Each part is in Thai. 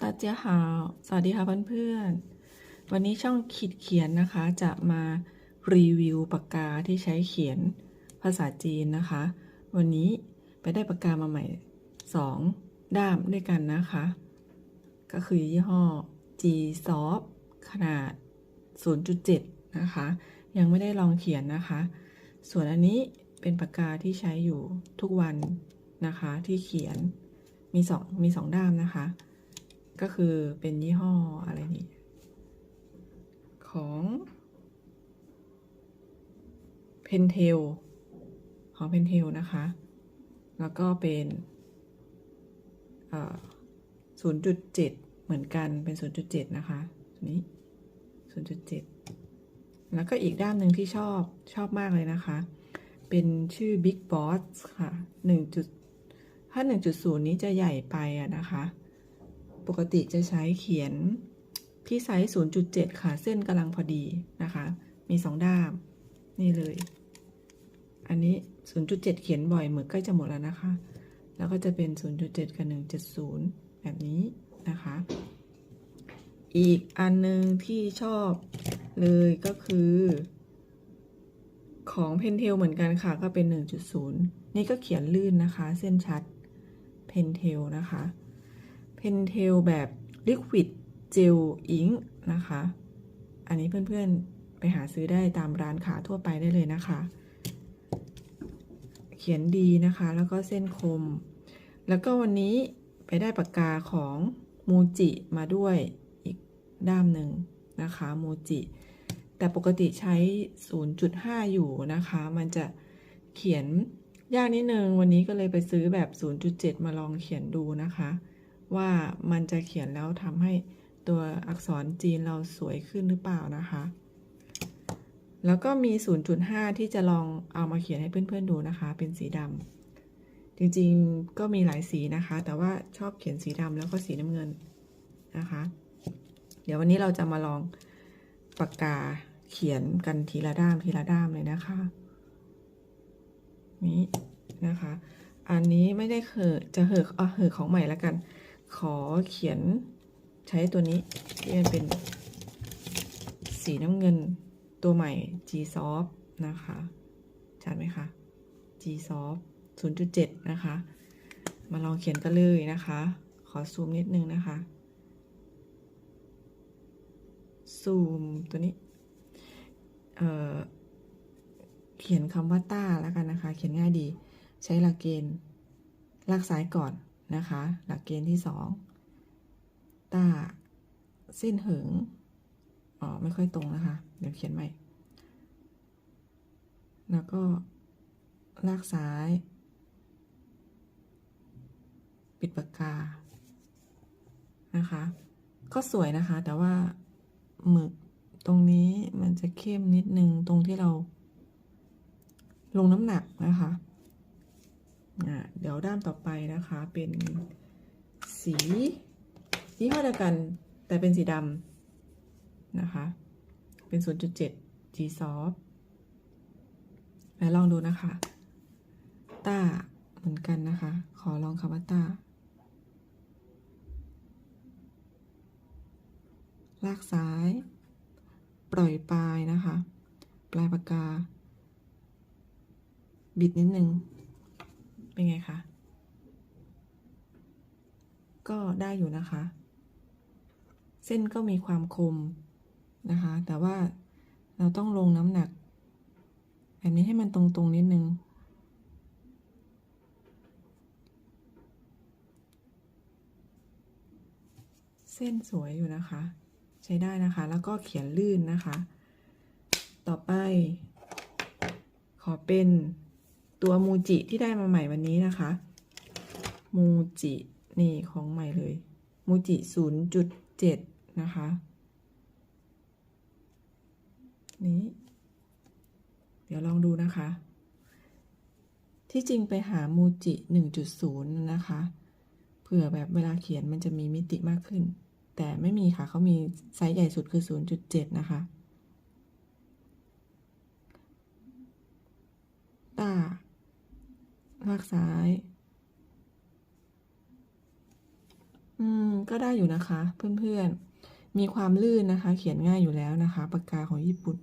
ตาเจียหาว สวัสดีค่ะเพื่อนๆ วันนี้ช่องขีดเขียนนะคะ จะมารีวิวปากกาที่ใช้เขียนภาษาจีนนะคะ วันนี้ไปได้ปากกามาใหม่สองด้ามด้วยกันนะคะ ก็คือยี่ห้อ G Soft ขนาด 0.7 นะคะ ยังไม่ได้ลองเขียนนะคะ ส่วนอันนี้เป็นปากกาที่ใช้อยู่ทุกวันนะคะที่เขียนมีสองมีสองด้ามนะคะ ก็คือเป็นยี่ห้ออะไรนี่ ของ Pentel ของ Pentel นะคะ แล้วก็เป็น0.7เหมือนกันเป็น0.7นะคะตัวนี้0.7แล้วก็อีกด้านหนึ่งที่ชอบชอบมากเลยนะคะ เป็นชื่อ Big Boss ค่ะ 1. ถ้า 1.0 นี้จะใหญ่ไปอะนะคะ ปกติจะใช้เขียนที่ไซส์ 0.7 ค่ะ เส้นกำลังพอดีนะคะ มีสองด้าม นี่เลย อันนี้ 0.7 เขียนบ่อยเหมือนใกล้จะหมดแล้วนะคะ แล้วก็จะเป็น 0.7 กับ1.0แบบนี้นะคะ อีกอันหนึงที่ชอบเลยก็คือ ของ Pentel เหมือนกันค่ะ ก็เป็น 1.0 นี่ก็เขียนลื่นนะคะ เส้นชัด Pentel นะคะ Pentel แบบ Liquid Gel Ink นะคะ อันนี้เพื่อนๆไปหาซื้อได้ตามร้านค้าทั่วไปได้เลยนะคะ เขียนดีนะคะ แล้วก็เส้นคม แล้วก็วันนี้ไปได้ปากกาของมูจิมาด้วยอีกด้ามหนึ่งนะคะมูจิแต่ปกติใช้ 0.5 อยู่นะคะ มันจะเขียนยากนิดนึง วันนี้ก็เลยไปซื้อแบบ 0.7 มาลองเขียนดูนะคะ ว่ามันจะเขียนแล้วทำให้ตัวอักษรจีนเราสวยขึ้นหรือเปล่านะคะ แล้วก็มี 0.5 ที่จะลองเอามาเขียนให้เพื่อนๆดูนะคะ เป็นสีดำจริงๆก็มีหลายสีนะคะ แต่ว่าชอบเขียนสีดำแล้วก็สีน้ำเงินนะคะ เดี๋ยววันนี้เราจะมาลองปากกาเขียนกันทีละด้ามทีละด้ามเลยนะคะนี้นะคะ อันนี้ไม่ได้เหอจะเหอเอาเหอของใหม่แล้วกัน ขอเขียนใช้ตัวนี้ที่มันเป็นสีน้ำเงินตัวใหม่ G Soft นะคะชัดไหมคะ G Soft 0.7 นะคะ มาลองเขียนกันเลยนะคะ ขอซูมนิดนึงนะคะ ซูมตัวนี้ เอ่อ เขียนคำว่าต้าแล้วกันนะคะ เขียนง่ายดี ใช้หลักเกณฑ์ลากซ้ายก่อน นะคะ หลักเกณฑ์ที่สองต้าเส้นเหิงอ๋อไม่ค่อยตรงนะคะ เดี๋ยวเขียนใหม่ แล้วก็ลากซ้าย ปิดปากกา นะคะ ก็สวยนะคะ แต่ว่าหมึกตรงนี้มันจะเข้มนิดนึงตรงที่เรา ลงน้ำหนักนะคะ เดี๋ยวด้านต่อไปนะคะเป็นสียี่ห้อเดียวกันแต่เป็นสีดำนะคะ เป็น 0.7 G soft แล้วลองดูนะคะต้าเหมือนกันนะคะ ขอลองคำว่าต้าลากซ้าย ปล่อยปลายนะคะ ปลายปากกา บิดนิดนึง เป็นไงคะ ก็ได้อยู่นะคะ เส้นก็มีความคมนะคะ แต่ว่าเราต้องลงน้ำหนัก แบบนี้ให้มันตรงๆนิดนึงเส้นสวยอยู่นะคะ ใช้ได้นะคะแล้วก็เขียนลื่นนะคะ ต่อไป ขอเป็น ตัวมูจิที่ได้มาใหม่วันนี้นะคะ มูจิ นี่ของใหม่เลย มูจิ 0.7 นะคะ นี้ เดี๋ยวลองดูนะคะ ที่จริงไปหามูจิ 1.0 นะคะ เผื่อแบบเวลาเขียนมันจะมีมิติมากขึ้น แต่ไม่มีค่ะ เขามีไซส์ใหญ่สุดคือ 0.7 นะคะตา ลากซ้าย อืม ก็ได้อยู่นะคะ เพื่อนๆ มีความลื่นนะคะ เขียนง่ายอยู่แล้วนะคะ ปากกาของญี่ปุ่น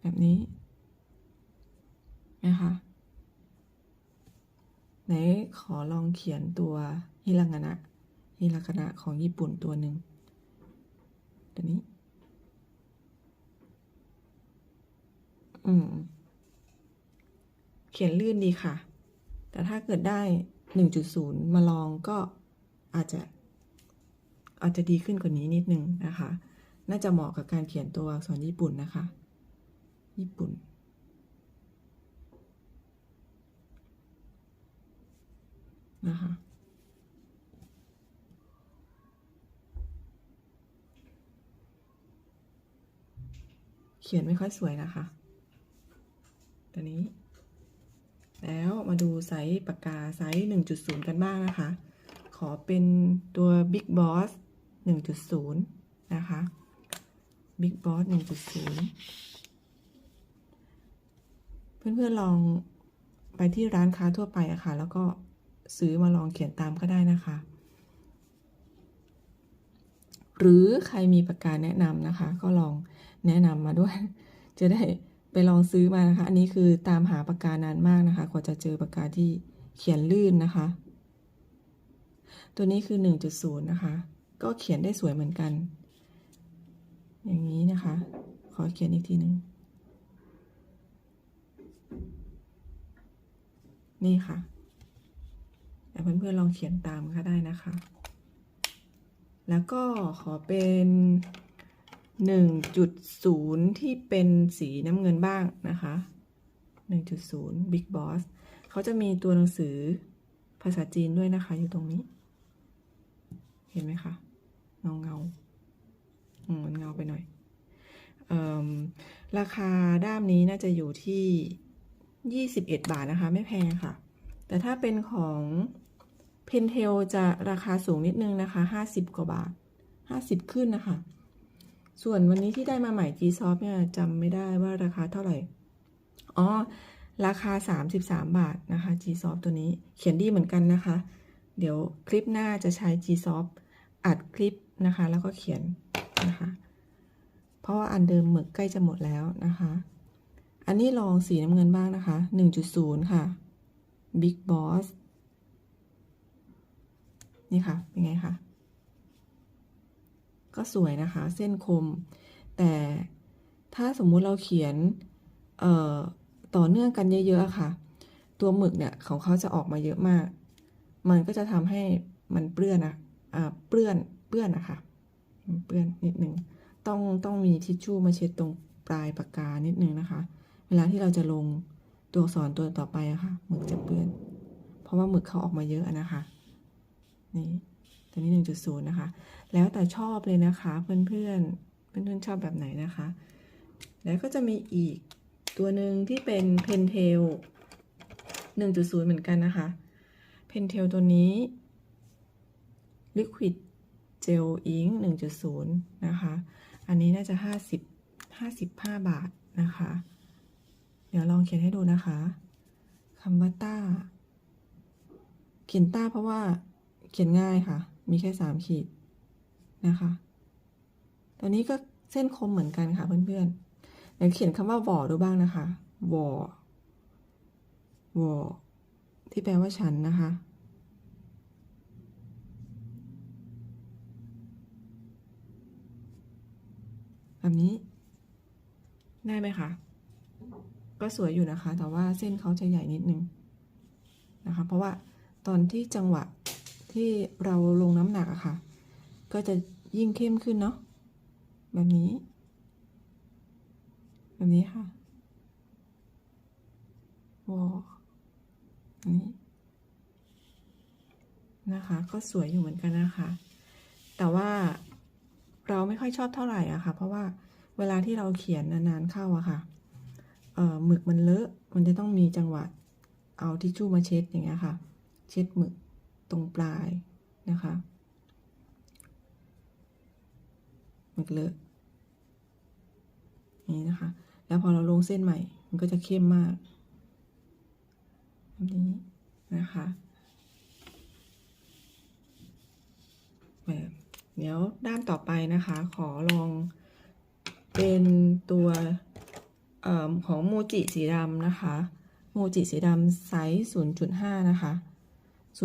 แบบนี้นะคะไหนขอลองเขียนตัวฮิรางานะฮิรากนะของญี่ปุ่นตัวหนึ่งตัวนี้ อืม เขียนลื่นดีค่ะ แต่ถ้าเกิดได้ 1.0 มาลองก็อาจจะ อาจจะดีขึ้นกว่านี้นิดนึงนะคะ น่าจะเหมาะกับการเขียนตัวอักษรญี่ปุ่นนะคะ ญี่ปุ่นนะคะเขียนไม่ค่อยสวยนะคะ ตัวนี้ แล้วมาดูไซส์ปากกาไซส์ 1.0 กันบ้างนะคะ ขอเป็นตัว Big Boss 1.0 นะคะ Big Boss 1.0 เพื่อนๆลองไปที่ร้านค้าทั่วไปอะค่ะ แล้วก็ซื้อมาลองเขียนตามก็ได้นะคะ หรือใครมีปากกาแนะนำนะคะ ก็ลองแนะนำมาด้วย จะได้ ไปลองซื้อมานะคะ อันนี้คือตามหาปากกานานมากนะคะ กว่าจะเจอปากกาที่เขียนลื่นนะคะ ตัวนี้คือ 1.0 นะคะ ก็เขียนได้สวยเหมือนกัน อย่างนี้นะคะ ขอเขียนอีกทีหนึ่งนี่ค่ะแต่เพื่อนๆลองเขียนตามก็ได้นะคะ แล้วก็ขอเป็น 1.0 ที่เป็นสีน้ำเงินบ้างนะคะ 1.0 Big Boss เขาจะมีตัวหนังสือภาษาจีนด้วยนะคะ อยู่ตรงนี้ เห็นไหมคะ เงาเงาอืมมันเงาไปหน่อยเอิ่มราคาด้ามนี้น่าจะอยู่ที่ 21 บาทนะคะ ไม่แพงค่ะ แต่ถ้าเป็นของเพนเทลจะราคาสูงนิดนึงนะคะ 50 กว่าบาท 50 ขึ้นนะคะ ส่วนวันนี้ที่ได้มาใหม่ G Soft เนี่ยจำไม่ได้ว่าราคาเท่าไหร่ อ๋อ ราคา 33 บาทนะคะ G Soft ตัวนี้เขียนดีเหมือนกันนะคะ เดี๋ยวคลิปหน้าจะใช้ G Soft อัดคลิปนะคะ แล้วก็เขียนนะคะ เพราะว่าอันเดิมหมึกใกล้จะหมดแล้วนะคะ อันนี้ลองสีน้ำเงินบ้างนะคะ 1.0 ค่ะ Big Boss นี่ค่ะ เป็นไงคะ ก็สวยนะคะ เส้นคม แต่ถ้าสมมุติเราเขียนต่อเนื่องกันเยอะๆค่ะ ตัวหมึกเนี่ยของเขาจะออกมาเยอะมาก มันก็จะทำให้มันเปื้อนอะเปื้อนเปื้อนนะคะเปื้อนนิดนึงต้องต้องมีทิชชู่มาเช็ดตรงปลายปากกานิดนึงนะคะ เวลาที่เราจะลงตัวอักษรตัวต่อไปอะค่ะหมึกจะเปื้อน เพราะว่าหมึกเขาออกมาเยอะอะนะคะ นี่ ตัวนี้ 1.0 นะคะ แล้วแต่ชอบเลยนะคะ เพื่อนเพื่อนเพื่อนเพื่อนๆชอบแบบไหนนะคะ แล้วก็จะมีอีกตัวหนึ่งที่เป็นเพนเทล1.0 เหมือนกันนะคะเพนเทลตัวนี้ Liquid Gel Ink 1.0 นะคะ อันนี้น่าจะ 50 55 บาทนะคะ เดี๋ยวลองเขียนให้ดูนะคะคำว่าต้า เขียนต้าเพราะว่าเขียนง่ายค่ะ มีแค่สามขีดนะคะตัวนี้ก็เส้นคมเหมือนกันค่ะเพื่อนๆเดี๋ยวเขียนคำว่าวอดูบ้างนะคะวอวอที่แปลว่าฉันนะคะ แบบนี้ ได้ไหมคะ ก็สวยอยู่นะคะ แต่ว่าเส้นเขาจะใหญ่นิดนึงนะคะ เพราะว่าตอนที่จังหวะ ที่เราลงน้ำหนักอะค่ะ ก็จะยิ่งเข้มขึ้นเนาะแบบนี้ แบบนี้ค่ะวออันนี้นะคะ ก็สวยอยู่เหมือนกันนะคะ แต่ว่าเราไม่ค่อยชอบเท่าไหร่อะค่ะ เพราะว่าเวลาที่เราเขียนนานๆเข้าอะค่ะเอ่อหมึกมันเลอะ มันจะต้องมีจังหวะ เอาทิชชู่มาเช็ดอย่างเงี้ยค่ะ เช็ดหมึก ตรงปลายนะคะมึกเลอะนี่นะคะ แล้วพอเราลงเส้นใหม่ มันก็จะเข้มมากแบบนี้นะคะแบบเดี๋ยวด้ามต่อไปนะคะ ขอลองเป็นตัวออของโมจิสีดำนะคะ โมจิสีดำไซส์ 0.5 นะคะ 0.5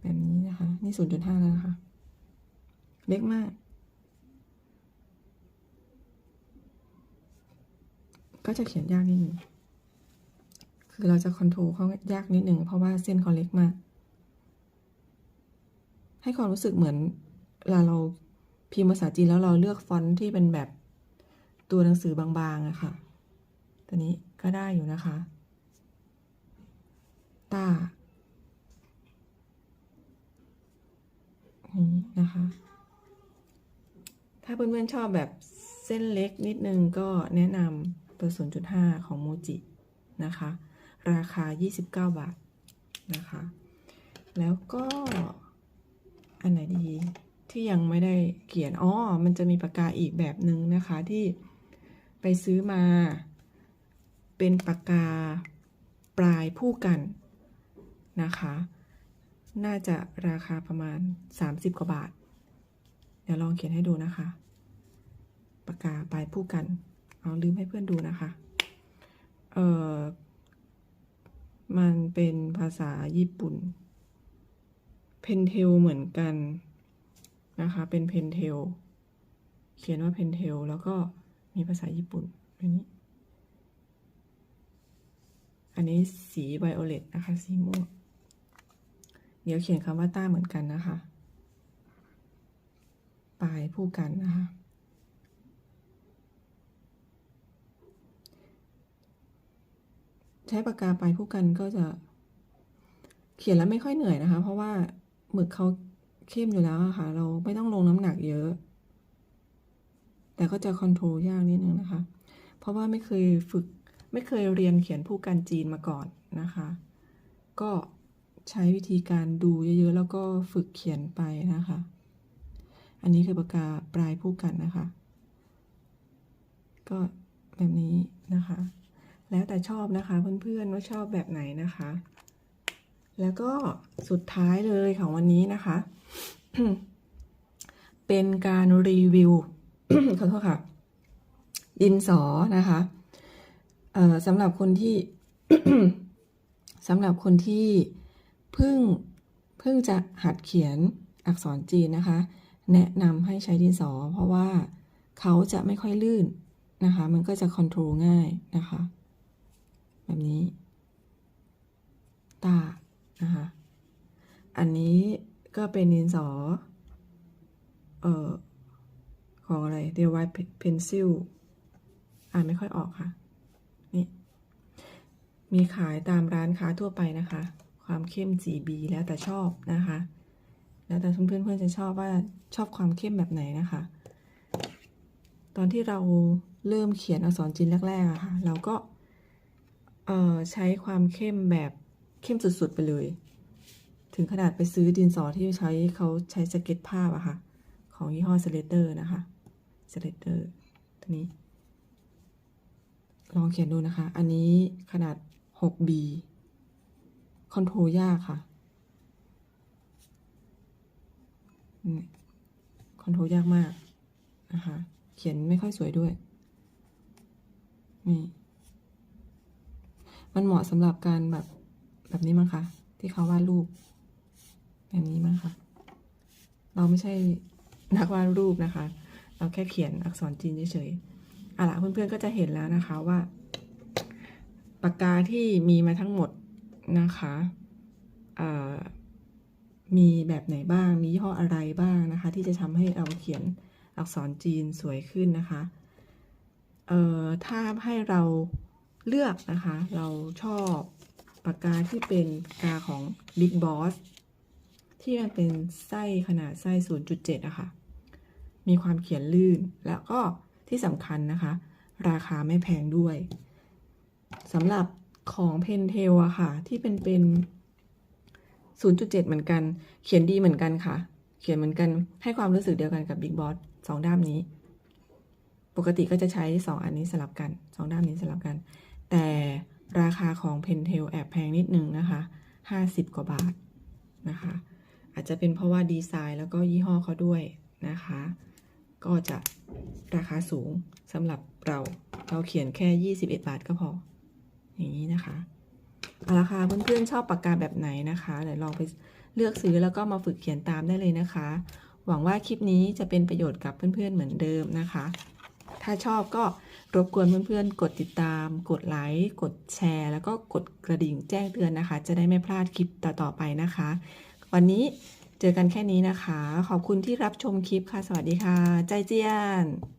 แบบนี้นะคะ นี่ 0.5 แล้วนะคะ เล็กมาก ก็จะเขียนยากนิดนึงคือเราจะคอนโทรลเขายากนิดหนึ่งเพราะว่าเส้นเขาเล็กมาก ให้ความรู้สึกเหมือนเวลาเราพิมพ์ภาษาจีนแล้วเราเลือกฟอนต์ที่เป็นแบบตัวหนังสือบางๆอะค่ะ ตัวนี้ก็ได้อยู่นะคะ ต้า นี่นะคะ ถ้าเพื่อนๆชอบแบบเส้นเล็กนิดนึงก็แนะนำเบอร์0.5 ของโมจินะคะ ราคา 29 บาทนะคะ แล้วก็อันไหนดีที่ยังไม่ได้เขียน อ๋อ มันจะมีปากกาอีกแบบหนึ่งนะคะที่ไปซื้อมา เป็นปากกาปลายผู้กันนะคะ น่าจะราคาประมาณ 30 กว่าบาท เดี๋ยวลองเขียนให้ดูนะคะ ปากกาปลายผู้กัน เอาลืมให้เพื่อนดูนะคะ เออมันเป็นภาษาญี่ปุ่น เพนเทลเหมือนกันนะคะ เป็นเพนเทล เขียนว่าเพนเทล แล้วก็มีภาษาญี่ปุ่นอันนี้ อันนี้สีไวโอเลตนะคะ สีม่วง เดี๋ยวเขียนคำว่าต้าเหมือนกันนะคะ ปลายผู้กันนะคะ ใช้ปากกาปลายผู้กันก็จะเขียนแล้วไม่ค่อยเหนื่อยนะคะ เพราะว่าหมึกเขาเข้มอยู่แล้วะค่ะ เราไม่ต้องลงน้ำหนักเยอะ แต่ก็จะคอนโทรลยากนิดนึงนะคะ เพราะว่าไม่เคยฝึกไม่เคยเรียนเขียนผู้กันจีนมาก่อนนะคะ ก็ใช้วิธีการดูเยอะๆ แล้วก็ฝึกเขียนไปนะคะ อันนี้คือปากกาปลายผู้กันนะคะ ก็แบบนี้นะคะ แล้วแต่ชอบนะคะเพื่อนๆว่าชอบแบบไหนนะคะ แล้วก็สุดท้ายเลยของวันนี้นะคะ เป็นการรีวิวขอโทษค่ะ ดินสอนะคะสำหรับคนที่สำหรับคนที่เพิ่งเพิ่งจะหัดเขียนอักษรจีนนะคะ แนะนำให้ใช้ดินสอ เพราะว่าเขาจะไม่ค่อยลื่นนะคะ มันก็จะคอนโทรลง่ายนะคะ แบบนี้ ตา นะคะ อันนี้ก็เป็นดินสอ เอ่อ ของอะไร d e v i c e Pencil อ่านไม่ค่อยออกค่ะ นี่ มีขายตามร้านค้าทั่วไปนะคะ ความเข้ม GB แล้วแต่ชอบนะคะ แล้วแต่เพื่อนเพื่อนจะชอบว่าชอบความเข้มแบบไหนนะคะ ตอนที่เราเริ่มเขียนอักษรจีนแรกๆอะค่ะ เราก็ใช้ความเข้มแบบเข้มสุดๆไปเลย ถึงขนาดไปซื้อดินสอที่ใช้เขาใช้สเก็ตภาพอะค่ะ ของยี่ห้อเซเลเตอร์นะคะเซเลเตอร์ตัวนี้ ลองเขียนดูนะคะ อันนี้ขนาด 6B คอนโทรยากค่ะ คอนโทรลยากมากนะคะ เขียนไม่ค่อยสวยด้วย นี่ มันเหมาะสำหรับการแบบแบบนี้มั้งคะ ที่เขาวาดรูป แบบนี้มั้งคะเราไม่ใช่นักวาดรูปนะคะ เราแค่เขียนอักษรจีนเฉยๆอาล่ะเพื่อนๆก็จะเห็นแล้วนะคะว่า ปากกาที่มีมาทั้งหมดนะคะ เอ่อ มีแบบไหนบ้าง มียี่ห้ออะไรบ้างนะคะ ที่จะทำให้เราเขียนอักษรจีนสวยขึ้นนะคะ เอ่อ ถ้าให้เราเลือกนะคะ เราชอบปากกาที่เป็นกาของ Big Boss ที่มันเป็นไส้ขนาดไส้ 0.7อะคะ่ะมีความเขียนลื่น แล้วก็ที่สำคัญนะคะ ราคาไม่แพงด้วยสำหรับของเพนเทลอะค่ะ ที่เป็นเป็น 0.7 เหมือนกัน เขียนดีเหมือนกันค่ะ เขียนเหมือนกันให้ความรู้สึกเดียวกันกับ Big Boss สองด้ามนี้ ปกติก็จะใช้สองอันนี้สลับกันสองด้ามนี้สลับกัน แต่ราคาของเพนเทลแอบแพงนิดนึงนะคะ 50 กว่าบาทนะคะ อาจจะเป็นเพราะว่าดีไซน์แล้วก็ยี่ห้อเขาด้วยนะคะ ก็จะราคาสูงสำหรับเรา เราเขียนแค่ 21 บาทก็พอ อย่างนี้นะคะ เอาละค่ะเพื่อนๆชอบปากกาแบบไหนนะคะเดี๋ยวลองไปเลือกซื้อแล้วก็มาฝึกเขียนตามได้เลยนะคะ หวังว่าคลิปนี้จะเป็นประโยชน์กับเพื่อนๆเหมือนเดิมนะคะ ถ้าชอบก็รบกวนเพื่อนๆ กดติดตาม กดไลค์กดแชร์ แล้วก็กดกระดิ่งแจ้งเตือนนะคะ จะได้ไม่พลาดคลิปต่อๆไปนะคะ วันนี้เจอกันแค่นี้นะคะ ขอบคุณที่รับชมคลิปค่ะ สวัสดีค่ะ ใจเจียน